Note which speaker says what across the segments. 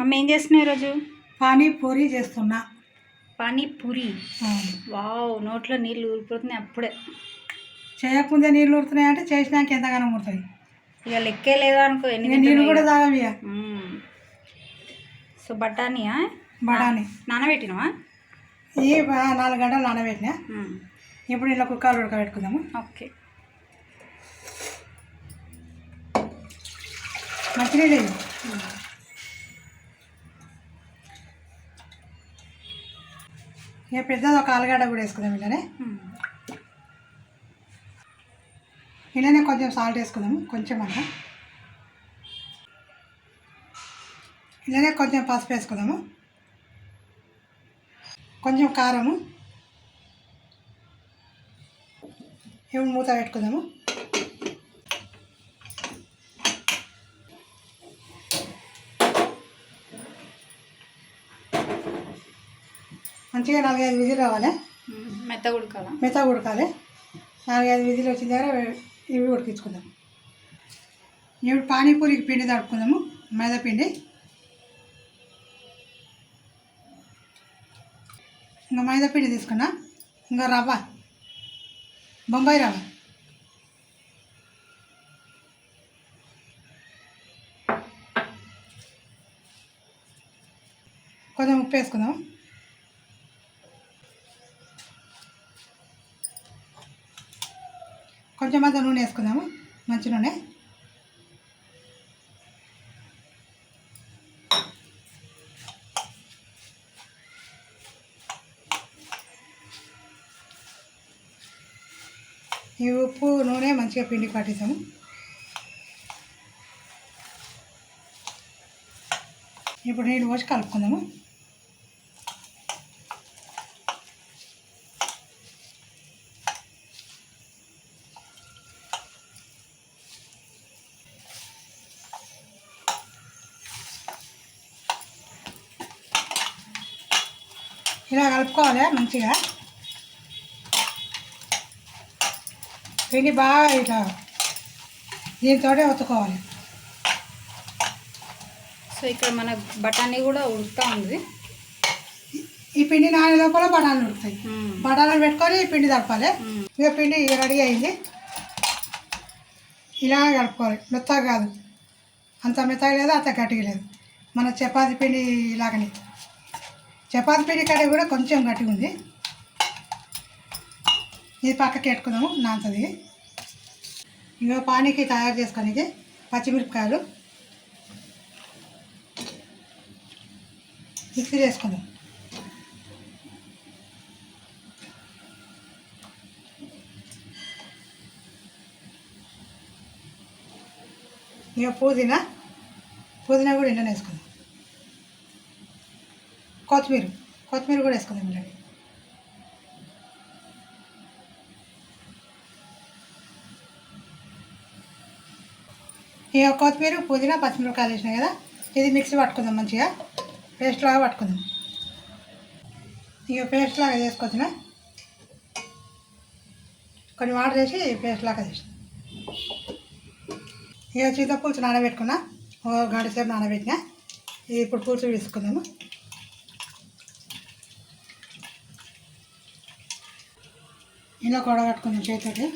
Speaker 1: Mummy ఏం చేస్తున్నావు ఈరోజు?
Speaker 2: పానీపూరి చేస్తున్నా.
Speaker 1: పానీపూరి. వావ్ నోట్లో నీళ్ళు ఊరిపోతున్నాయి అప్పుడే.
Speaker 2: చేయకముందే నీళ్ళు ఉడుతున్నాయి అంటే చేసినాక ఎంతగానో ఉడుతాయి
Speaker 1: ఇక లెక్కే లేదా అనుకో
Speaker 2: నీళ్ళు కూడా తాగం ఇక.
Speaker 1: సో బఠానీయా
Speaker 2: బఠానీ.
Speaker 1: నానబెట్టినవా?
Speaker 2: బా- నాలుగు గంటలు నానబెట్టినా. ఇప్పుడు ఇలా కుక్కర్లు ఉడకబెట్టుకుందాము.
Speaker 1: ఓకే.
Speaker 2: మంచినీళ్ళు ఇక పెద్దది ఒక ఆలుగడ్డ కూడా వేసుకుందాం ఇలానే. ఇలానే కొంచెం సాల్ట్ వేసుకుందాము కొంచెం అన్న ఇలానే కొంచెం పసుపు వేసుకుందాము. కొంచెం కారము. ఇప్పుడు మూత పెట్టుకుందాము. మంచిగా నాలుగైదు విజిల్ రావాలి.
Speaker 1: మ్మ్. మెత్తగా ఉడకాలా?
Speaker 2: మెత్తగా ఉడకాలి. నాలుగైదు విజిల్ వచ్చిన దగ్గర ఇవి ఉడికించుకుందాం. ఇప్పుడు పానీపూరికి పిండి తడుపుకుందాము. మైదా పిండి. ఇంకా మైదా పిండి తీసుకున్నా. ఇంకా రవ్వ. బొంబాయి రవ్వ. కొంచెం ఉప్పు వేసుకుందాం కొంచెం అంత నూనె వేసుకుందాము. మంచి నూనె. ఈ ఉప్పు నూనె మంచిగా పిండి పట్టేసాము. ఇప్పుడు నీళ్ళు పోసి కలుపుకుందాము. ఇలా కలుపుకోవాలి మంచిగా. పిండి బాగా ఇట్లా దీంతోటే ఒత్తుకోవాలి.
Speaker 1: సో ఇక్కడ మన బఠానీ కూడా ఉడుకుతా ఉంది.
Speaker 2: ఈ పిండి నానే లోపల బఠాలు ఉడుకుతాయి. బఠాలు పెట్టుకొని ఈ పిండి తడపాలి. ఇక పిండి రెడీ అయింది. ఇలా కలుపుకోవాలి. మెత్తగా కాదు. అంత మెత్తగా లేదు అంత గట్టిగా లేదు. మన చపాతి పిండి ఇలాగనే చపాతి పిండి కర్రీ కూడా కొంచెం గట్టిగా ఉంది. ఇది పక్కకి పెట్టుకుందాము నాంతది ఇంకా పానీకి తయారు చేసుకొని పచ్చిమిరపకాయలు. మిక్సీ చేసుకుందాం. ఇక పుదీనా పుదీనా కూడా ఇంట్లో వేసుకుందాం. కొత్తిమీర కొత్తిమీర కూడా వేసుకుందాం ఇంట్లో ఈ కొత్తిమీర పుదీనా పచ్చిమిరపకాయలు వేసినాయి కదా ఇది మిక్సీ పట్టుకుందాం మంచిగా. పేస్ట్ లాగా పట్టుకుందాం. ఇక పేస్ట్ లాగా చేసుకొచ్చిన. కొన్ని వాటర్ వేసి పేస్ట్ లాగా చేసిన. ఇక చింతపులుసు నానబెట్టుకున్నా. ఓ గంట సేపు నానబెట్టినా. ఇప్పుడు పులుసు తీసుకుందాము ఇలా కొడగట్టుకుందాం చేతితోటి.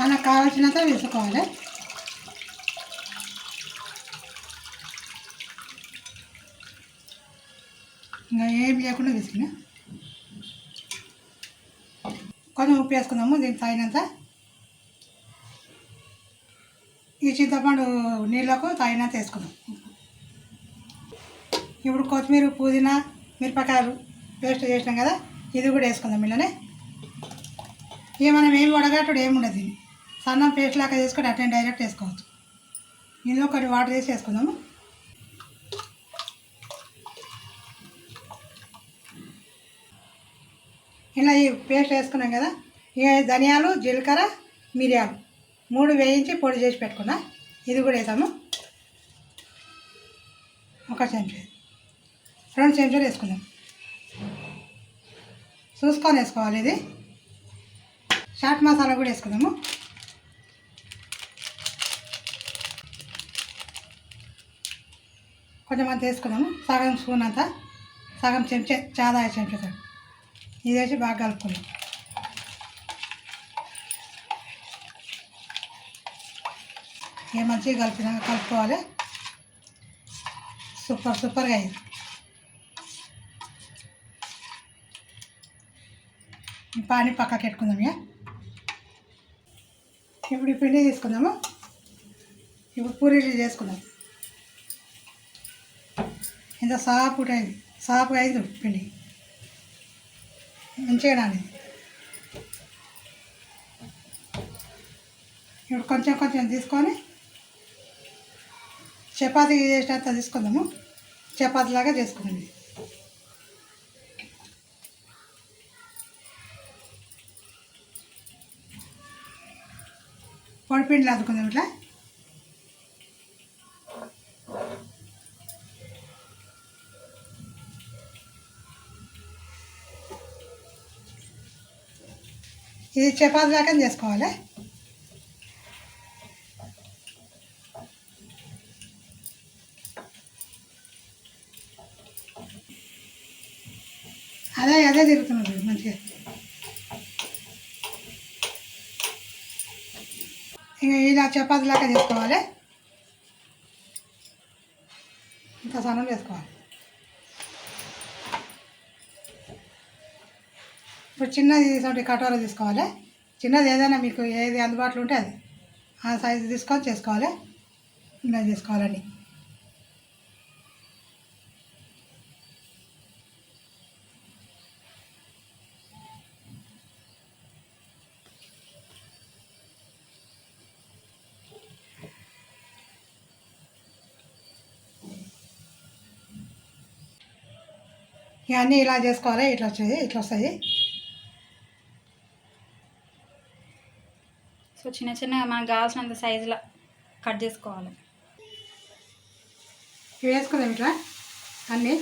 Speaker 2: మనకు కావాల్సినంత వేసుకోవాలి. ఇంకా ఏం లేకుండా తీసుకున్నా కొంచెం ఉప్పు వేసుకుందాము దీనికి తగినంత. ఈ చింతపండు నీళ్ళకు తగినంత వేసుకున్నాం ఇప్పుడు కొత్తిమీర పుదీనా మిరపకాయలు పేస్ట్ చేసినాం కదా ఇది కూడా వేసుకుందాం ఇలానే. ఇక మనం ఏం వడగట్టుడు ఏమి ఉండదు దీన్ని. సన్నం పేస్ట్ లాగా చేసుకొని అట్లనే డైరెక్ట్ వేసుకోవచ్చు. ఇందులో కొన్ని వాటర్ వేసి వేసుకుందాము. ఇలా ఈ పేస్ట్ వేసుకున్నాం కదా ఇక ధనియాలు జీలకర్ర మిరియాలు. మూడు వేయించి పొడి చేసి పెట్టుకున్నా. ఇది కూడా వేసాము ఒక చెంచా. రెండు చెంచాలు వేసుకుందాం. చూసుకొని వేసుకోవాలి ఇది. చాట్ మసాలా కూడా వేసుకుందాము. కొంచెం అంత వేసుకుందాము. సగం స్పూన్ అంతా. సగం చెంచా చాదా చెంచా. ఇది వేసి బాగా కలుపుకుందాం. ఏ మంచిగా కలిపిన కలుపుకోవాలి. సూపర్ సూపర్గా అయింది. పానీ పాని పక్కకి పెట్టుకుందాం ఇక ఇప్పుడు పిండి తీసుకుందాము? ఇప్పుడు పూరీలు చేసుకుందాం. ఇంత సాపు అయింది సాపుగా అయింది పిండి. మంచిగా నాని ఇప్పుడు కొంచెం కొంచెం తీసుకొని చపాతీ చేసినంత తీసుకుందాము. చపాతీలాగా చేసుకోండి పొడిపిండిలు అద్దుకుందాం ఇట్లా. ఇది చపాతీ లాగా చేసుకోవాలి అదే అదే తిరుగుతున్నది మంచిగా చపాతీలాగా చపాతీ చేసుకోవాలి. ఇంత సన్నం చేసుకోవాలి. ఇప్పుడు చిన్నది తీసుకుంటే కటోర తీసుకోవాలి. చిన్నది ఏదైనా మీకు ఏది అందుబాటులో ఉంటే అది. ఆ సైజు తీసుకొని చేసుకోవాలి. ఇలా చేసుకోవాలండి. ఇవన్నీ ఇలా చేసుకోవాలి ఇట్లా వచ్చాయి ఇట్లా వస్తాయి.
Speaker 1: సో చిన్న చిన్నగా మనకు కావాల్సినంత సైజులో కట్ చేసుకోవాలి.
Speaker 2: వేసుకుందాం ఇట్లా అన్నీ.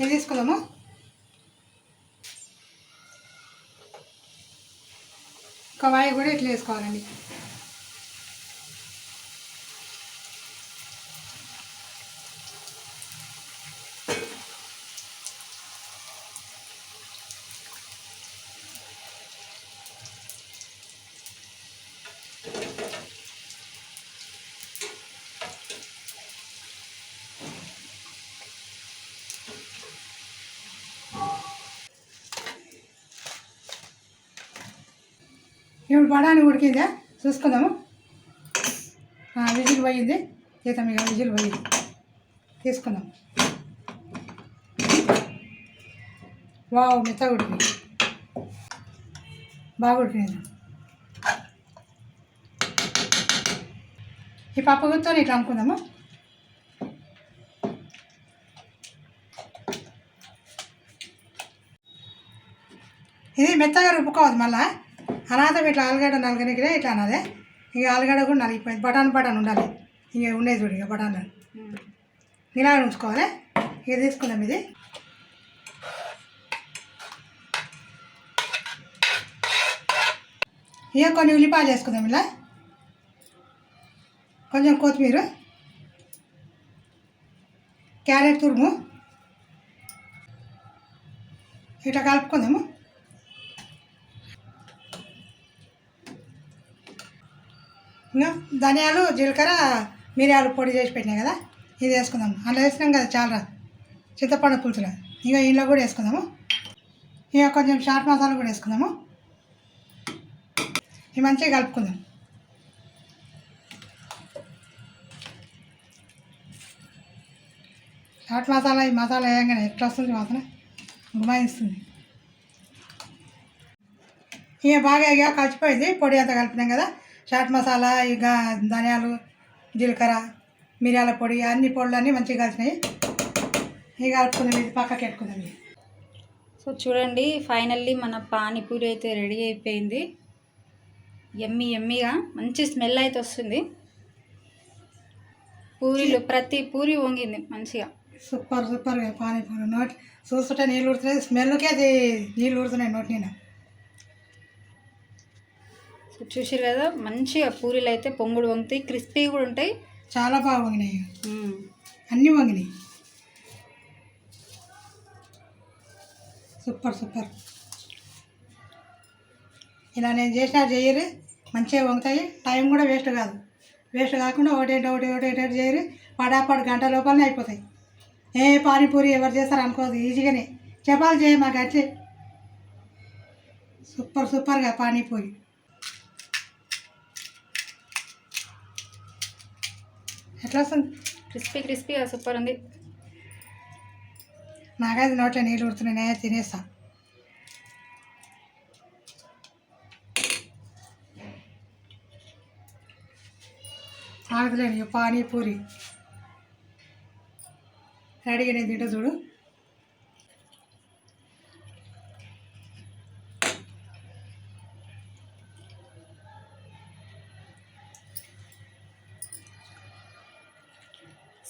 Speaker 2: ఇది తీసుకుందాము? కవాయి కూడా ఇట్లా వేసుకోవాలండి. ఇప్పుడు బడాని ఉడికిందా చూసుకుందాము. విజిల్ పోయింది. తీద్దాం ఇక విజిల్ పోయింది. తీసుకుందాం. వావ్ మెత్తగా ఉడికింది బాగా ఉడికింది ఈ పప్పు గుత్తో ఇట్లా అనుకుందాము. ఇది మెత్తగా రుబ్బుకోవద్దు మళ్ళా. అనాథం ఇట్లా ఆలుగడ్డ నలగనికిరే ఇట్లా అన్నదే ఇక ఆలుగడ్డ కూడా నలిగిపోయింది. బటాన్ బటాన్ ఉండాలి. ఇక ఉండేది చూడు ఇక బటాన్ ఇలా ఉంచుకోవాలి? ఇక తీసుకుందాం ఇది. ఇక కొన్ని ఉల్లిపాయలు వేసుకుందాం ఇలా. కొంచెం కొత్తిమీర. క్యారెట్ తురుము. ఇట్లా కలుపుకుందాము. ఇంకా ధనియాలు జీలకర్ర మిరియాలు పొడి చేసి పెట్టినాయి కదా? ఇది వేసుకుందాం. అలా వేసినాం కదా చాలా చింతపండు పులుసులో. ఇంకా ఇంట్లో కూడా వేసుకుందాము. ఇక కొంచెం చాట్ మసాలా కూడా వేసుకుందాము. ఇవి మంచిగా కలుపుకుందాం. చాట్ మసాలా ఈ మసాలా వేయంగానే ఎట్లా వస్తుంది వాసన? గుమాయిస్తుంది. ఇక బాగా ఇక కలిసిపోయింది. పొడి అంతా కలిపినాం కదా? చాట్ మసాలా ఇక ధనియాలు జీలకర్ర మిరియాల పొడి అన్ని పొడులు అన్నీ మంచిగా కలిసినాయి ఇక కలుపుకుందాం ఇది పక్కకి పెట్టుకుందాం
Speaker 1: సో చూడండి ఫైనల్లీ మన పానీపూరి అయితే రెడీ అయిపోయింది. ఎమ్మి ఎమ్మిగా మంచి స్మెల్ అయితే వస్తుంది. పూరీలు ప్రతి పూరి వంగింది మంచిగా.
Speaker 2: సూపర్ సూపర్ పానీపూరి నోటి చూస్తుంటే నీళ్ళు ఉడుతున్నాయి స్మెల్కే అది నీళ్ళు ఉడుతున్నాయి నోటి
Speaker 1: సో చూసారు కదా మంచిగా పూరీలు అయితే పొంగుడు వంగుతాయి క్రిస్పీ కూడా ఉంటాయి.
Speaker 2: చాలా బాగా వంగినాయి. అన్నీ వంగినాయి. Super super. ఇలా నేను చేసినా చేయరు మంచిగా వంగుతాయి. టైం కూడా వేస్ట్ కాదు. వేస్ట్ కాకుండా ఒకటి ఒకటి ఒకటి ఒకటి చేయరు. పడాపడు గంట లోపలనే అయిపోతాయి. ఏ పానీపూరి ఎవరు చేస్తారు అనుకోదు ఈజీగానే. చెప్పాలి చేయ మాకు అట్లే. సూపర్ సూపర్గా పానీపూరి. ఎట్లా వస్తుంది
Speaker 1: క్రిస్పీ క్రిస్పీగా సూపర్ ఉంది.
Speaker 2: నాకైతే నోట్లో నీళ్ళు ఉడుతున్నాయి నేనే తినేస్తా. ఇక పానీపూరి. రెడీగా నేను తింటా చూడు.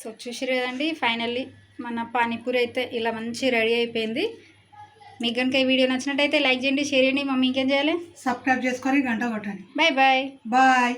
Speaker 1: సో చూసారు కదండి ఫైనల్లీ మన పానీపూరి అయితే ఇలా మంచి రెడీ అయిపోయింది. మీకు కనుక ఈ వీడియో నచ్చినట్టయితే లైక్ చేయండి షేర్ చేయండి. మమ్మీ ఇంకేం చేయాలి?
Speaker 2: సబ్స్క్రైబ్ చేసుకొని గంట కొట్టండి.
Speaker 1: Bye bye
Speaker 2: bye